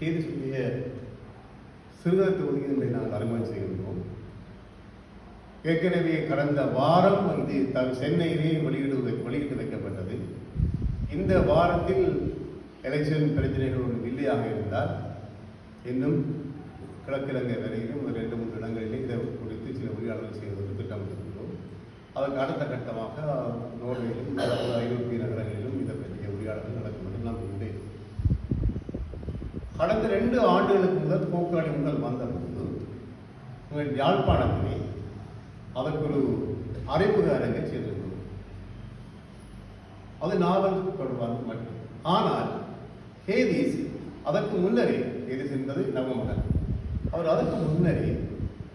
கேதிசுடைய சிறுவர் தொகுதிகளை நாங்கள் அறிமுகம் செய்கின்றோம். ஏற்கனவே கடந்த வாரம் இது த- சென்னையிலே வெளியிடு வெளியிட்டு வைக்கப்பட்டது. இந்த வாரத்தில் எலெக்ஷன் பிரச்சனைகள் ஒன்று இல்லையாக இருந்தால் இன்னும் கிழக்கிழங்கை வரையிலும் ஒரு ரெண்டு மூன்று இடங்களிலே இதை குறித்து சில உரையாடல்கள் செய்வதற்கு திட்டமிட்டிருக்கிறோம். அதற்கு அடுத்த கட்டமாக நோர்வேயிலும் ஐரோப்பிய நகர இதை பற்றிய உரையாடல்கள் நடக்கும் என்று நம்புகின்றேன் கடந்த ரெண்டு ஆண்டுகளுக்கு முதல் போக்காளி முதல் வந்தபோது உங்கள் யாழ்ப்பாணத்திலே அதற்கு ஒரு அறிமுக அரங்கை செய்திருக்கிறோம் அது நாவல் தொடர்பாக மட்டும். ஆனால் ஹேதீஸ் அதற்கு முன்னரே ஹேதீஸ் என்பது நவமகன் அவர் அதற்கு முன்னரே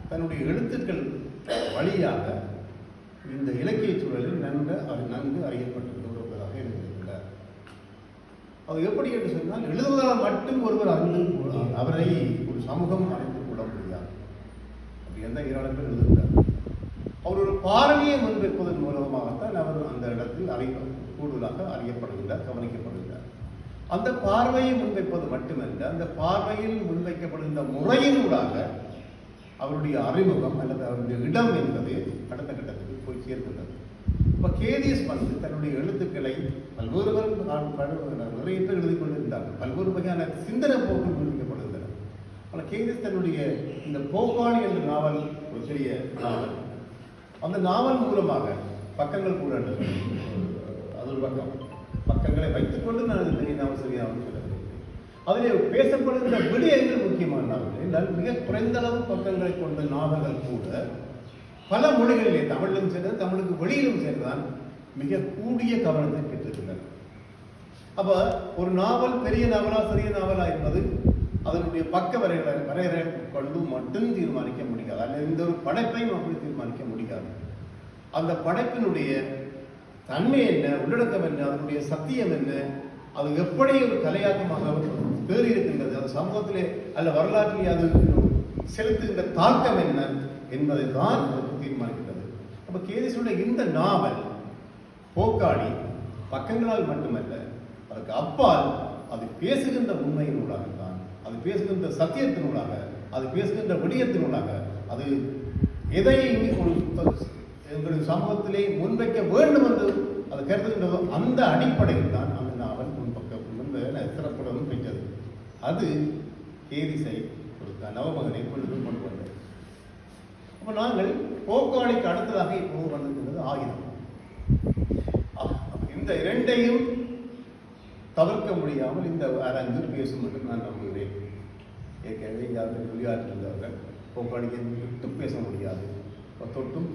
தன்னுடைய எழுத்துக்கள் வழியாக இந்த இலக்கிய சூழலில் நன்கு அவர் நன்கு அறியப்பட்டார் அது எப்படி என்று சொன்னால் எழுதுவதால் மட்டும் ஒருவர் அறிந்து கொள்ள- அவரை ஒரு சமூகம் அறிந்து கொள்ள முடியாது. அப்படி எந்த ஏராளம் பேர் எழுதுகிறார். அவர் ஒரு பார்வையை முன்வைப்பதன் மூலமாகத்தான் அவர் அந்த இடத்தில் அறிய கூடுதலாக அறியப்படுகிறார் கவனிக்கப்படுகிறார் அந்த பார்வையை முன்வைப்பது மட்டுமல்ல அந்த பார்வையில் முன்வைக்கப்படுகின்ற முறையினூடாக அவருடைய அறிமுகம் அல்லது அவருடைய இடம் என்பது அடுத்த கட்டத்துக்கு போய் சேர்க்கின்றது. இப்போ கேடிஎஸ் வந்து தன்னுடைய எழுத்துக்களை பல்வேறு பேர் நிறைய பேர் எழுதி கொண்டிருந்தார்கள் பல்வேறு வகையான சிந்தனை போக்கு முன்வைக்கப்படுகின்றன ஆனால் கேதியஸ் தன்னுடைய இந்த போக்காளி என்ற நாவல் ஒரு பெரிய நாவல். அந்த நாவல் மூலமாக பக்கங்கள் கூட அது ஒரு பக்கம் பக்கங்களை வைத்துக்கொண்டு நான் அது பெரிய நாவல் சரியாக அதில் அதிலே பேசப்படுகின்ற விடயங்கள் முக்கியமான நாவல். என்றால் மிக குறைந்த அளவு பக்கங்களை கொண்ட நாவல்கள் கூட பல மொழிகளிலே தமிழிலும் சேர்ந்து தமிழுக்கு வெளியிலும் சேர்ந்துதான் மிக கூடிய கவனத்தை பெற்றிருக்கின்றன அப்ப ஒரு நாவல் பெரிய நாவலா சிறிய நாவலா என்பது அதனுடைய பக்க வரையறை வரையறை கொண்டு மட்டும் தீர்மானிக்க முடியாது. அல்லது எந்த ஒரு படைப்பையும் அப்படி தீர்மானிக்க முடியாது. அந்த படைப்பினுடைய தன்மை என்ன உள்ளடக்கம் என்ன அதனுடைய சத்தியம் என்ன அது எப்படி ஒரு கலையாக்கமாக தேறி இருக்கின்றது அது சமூகத்திலே அல்ல வரலாற்றிலே அது செலுத்துகின்ற தாக்கம் என்ன என்பதை தான் அதற்கு தீர்மானிக்கிறது அப்ப கேதிசுடைய இந்த நாவல் போக்காடி பக்கங்களால் மட்டுமல்ல அதற்கு அப்பால் அது பேசுகின்ற உண்மையினூடாகத்தான் அது பேசுகின்ற சத்தியத்தினூடாக அது பேசுகின்ற விடயத்தினூடாக அது எதை எங்களுடைய சமூகத்திலே முன்வைக்க வேண்டும் என்று அது கருதுகின்றதோ அந்த அடிப்படையில் தான் அந்த நாவல் முன்பக்கம் சிறப்புடன் பெற்றது. அது கேதிசை கொடுத்த நவமகனை கொண்டு கொண்டு வந்தது. இப்போ நாங்கள் போக்காளிக்கு அடுத்ததாக இப்போது வந்திருக்கிறது ஆயுதம். அப்~ இந்த இரண்டையும் தவிர்க்க முடியாமல் இந்த அரங்கில் பேசும் என்று நான் நம்புகிறேன். ஏற்கனவே யாரும் வெளியாற்றிருந்தவர்கள் போக்காளிக்கு விட்டு பேச முடியாது. தொட்டும்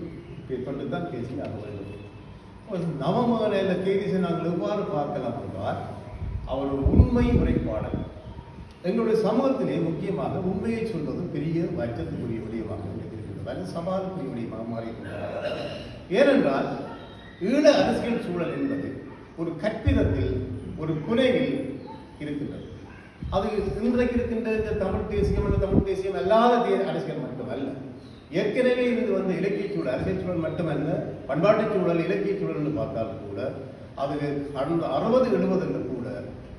தொட்டு தான் பேசி ஆக வேண்டும் ஒரு நவமகனில் கேதிசை நாங்கள் எவ்வாறு பார்க்கலாம் என்றால் அவர் ஒரு உண்மை உரைப்பாளர். எங்களுடைய சமூகத்திலே முக்கியமாக உண்மையை சொல்வது பெரிய வச்சத்துக்குரிய விடயமாக இருக்கிறது அல்லது ஏனென்றால் ஈழ அரசியல் சூழல் என்பது ஒரு கற்பிதத்தில் ஒரு புனைவில் இருக்கின்றது. அது இன்றைக்கு இருக்கின்ற இந்த தமிழ் தேசியம் அல்ல தமிழ் தேசியம் அல்லாத தே- அரசியல் மட்டுமல்ல. ஏற்கனவே இருந்து வந்த இலக்கிய சூழல் அரசியல் சூழல் மட்டுமல்ல பண்பாட்டு சூழல் இலக்கிய சூழல்னு பார்த்தாலும் கூட அது கடந்த அறுபது எழுபதுல கூட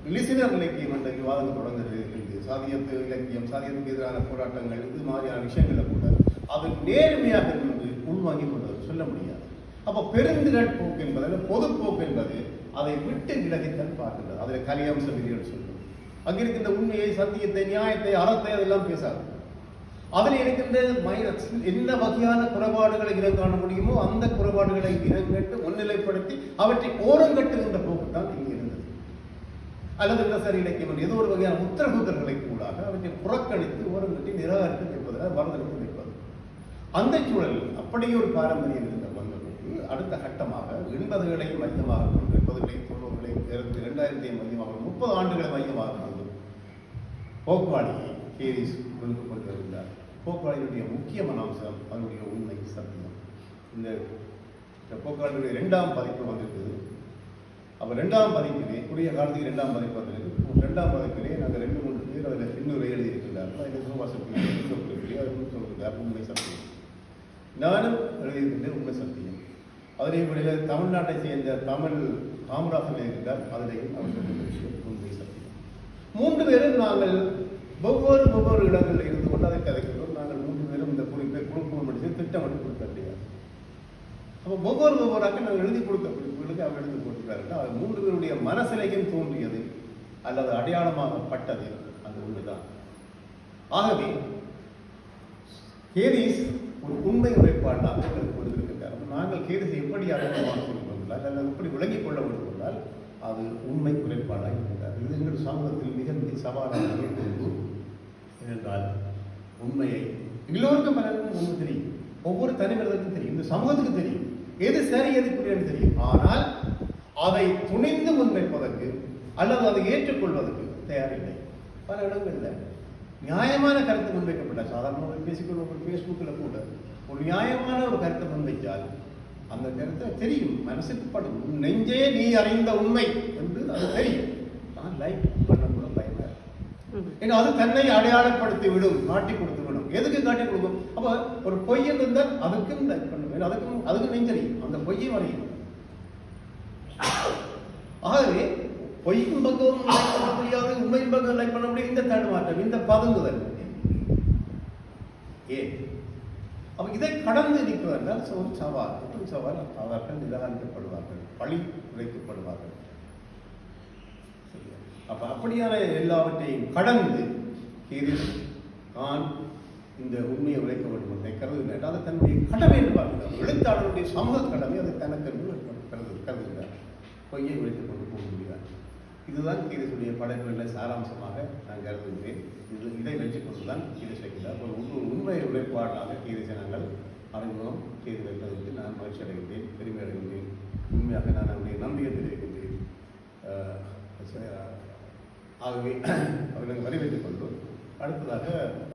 லிசினர் இலக்கியம் என்ற விவாதம் தொடங்குது. சாதியத்து இலக்கியம் சாதியத்துக்கு எதிரான போராட்டங்கள் இது மாதிரியான விஷயங்களை கூட அது நேர்மையாக இருந்து உள்வாங்கி கொண்டது சொல்ல முடியாது. அப்போ பெருந்திரட் போக்கு என்பது பொதுப்போக்கு என்பது அதை விட்டு விலகித்தான் பார்க்கின்றது அதில் கலியாம்ச விதிகள் சொல்லும் அங்கிருக்கின்ற உண்மையை சத்தியத்தை நியாயத்தை அறத்தை அதெல்லாம் பேசாது. அதில் இருக்கின்ற மைனஸ் என்ன வகையான குறைபாடுகளை இனம் காண முடியுமோ அந்த குறைபாடுகளை இனங்கட்டு முன்னிலைப்படுத்தி அவற்றை ஓரங்கட்டுகின்ற போக்கு தான் இங்கே இருந்தது. அல்லது இடசரி இலக்கியம் ஏதோ ஒரு வகையான உத்தரகுத்தர்களை கூடாக அவற்றை புறக்கணித்து ஓரங்கட்டி நிராகரித்து நிற்பதாக வரதற்கு அந்த சூழலில் அப்படியே ஒரு பாரம்பரியம் இருந்த மன்னருக்கு அடுத்த கட்டமாக எண்பதுகளை மையமாக கொண்டு எண்பதுகளை தொண்ணூறுகளை இரண்டாயிரத்தையும் மையமாக முப்பது ஆண்டுகளை மையமாக கொண்டு போக்குவாடியை கேரிஸ் கொண்டு கொண்டு வருகிறார் போக்குவாடியுடைய முக்கியமான அம்சம் அதனுடைய உண்மை சத்தியம். இந்த இந்த போக்குவாடியுடைய இரண்டாம் பதிப்பு வந்திருக்குது அப்போ ரெண்டாம் பதிப்பிலே குறுகிய காலத்துக்கு ரெண்டாம் பதிப்பு வந்திருக்கு. ரெண்டாம் பதிப்பிலே நாங்கள் ரெண்டு மூன்று பேர் அதில் இன்னொரு எழுதியிருக்கிறார் அதில் சோமாசக்தி அதில் சொல்கிறார் உண்மை சத்தியம். நானும் எழுதியிருக்கின்றேன் உண்மை சத்தியம் அதனை வெளியில் தமிழ்நாட்டை சேர்ந்த தமிழ் காமராசன் இருக்கிறார் அதிலேயும் அவர் சொல்லுகிற விஷயம் உண்மை சத்தியம் மூன்று பேரும் நாங்கள் ஒவ்வொரு ஒவ்வொரு இடங்களில் இருந்து கொண்டு அதை கதைக்கிறோம் நாங்கள் மூன்று பேரும் இந்த குறிப்பை குழுப்பம் படித்து திட்டமிட்டு கொடுக்க முடியாது அப்போ ஒவ்வொரு ஒவ்வொருக்கும் நாங்கள் எழுதி கொடுக்க குறிப்புகளுக்கு அவர் எழுதி கொடுக்கிறார்கள். அவர் மூன்று பேருடைய மனசிலையும் தோன்றியது அல்லது அடையாளமாகப்பட்டது அந்த ஒன்றுதான். ஆகவே கேரிஸ் ஒரு உண்மை உரைப்பாட்டாக எங்களுக்கு கொடுத்திருக்கின்றார் நாங்கள் கேரிஸ் எப்படி அடையாளமாக சொல்லிக் அல்லது எப்படி விளங்கிக் கொள்ள வேண்டும் என்றால் அது உண்மை குறைபாடாக இருக்கின்றார் இது எங்கள் சமூகத்தில் மிக மிக சவாலாக கொண்டு ஏனென்றால் உண்மையை எல்லோருக்கும் பலருக்கும் உண்மை தெரியும். ஒவ்வொரு தனிமனிதருக்கும் தெரியும். இந்த சமூகத்துக்கு தெரியும். எது சரி எது புரியன்னு தெரியும். ஆனால் அதை துணிந்து முன்வைப்பதற்கு அல்லது அதை ஏற்றுக்கொள்வதற்கு தயாரில்லை. பல இடங்களில். நியாயமான கருத்து முன்வைக்கப்பட்ட சாதாரணமாக பேசிக்கொள்ள ஒரு ஃபேஸ்புக்கில் கூட. ஒரு நியாயமான ஒரு கருத்தை முன்வைத்தால் அந்த கருத்தை தெரியும். மனசுக்கு படும். நெஞ்சே நீ அறிந்த உண்மை என்று அது தெரியும். நான் லைக் பண்ண கூட பயமா. ஏன்னா அது தன்னை அடையாளப்படுத்தி விடும் காட்டி கொடுத்து விடும் எதுக்கு காட்டி கொடுக்கும்? அப்ப ஒரு பொய் இருந்தால் அதுக்கும் லைக் பண்ணும் அதுக்கும் அதுக்கும் நெஞ்சறியும். அந்த பொய்யை வரையும் ஆகவே பொய்யும் பக்கம் பண்ண முடியாது உண்மையின் பக்கம் லைக் பண்ண முடியாது இந்த தடுமாற்றம் இந்த பதுங்குதல். ஏ அப்ப இதை கடந்து நிற்பதென்றால் ஒரு சவால் ஒரு சவால் அவர்கள் நிராகரிக்கப்படுவார்கள் பழி உழைக்கப்படுவார்கள் அப்ப அப்படியான எல்லாவற்றையும் கடந்து இது நான் இந்த உண்மையை உழைக்க வேண்டும் என்று கருதுகிறார் தன்னுடைய கடமை என்று பார்க்கிறார் எழுத்தாளருடைய சமூக கடமை அதை தனக்கு கருது கருதுகிறார் பொய்யை உழைத்துக் கொண்டு போக முடியாது. இதுதான் இதனுடைய படைப்புகளை சாராம்சமாக நான் கருதுகிறேன். இது இதை வச்சுக்கொண்டு தான் கீரை செய்கிறார் ஒரு உண்மை உண்மை கீதை ஜனங்கள் அதன் மூலம் செய்து வைப்பதற்கு நான் மகிழ்ச்சி அடைகின்றேன் பெருமை அடைகின்றேன். உண்மையாக நான் அவருடைய நம்பிக்கை தெரிவிக்கின்றேன். ஆகவே அவர்களை வரவேற்றுக் கொண்டு அடுத்ததாக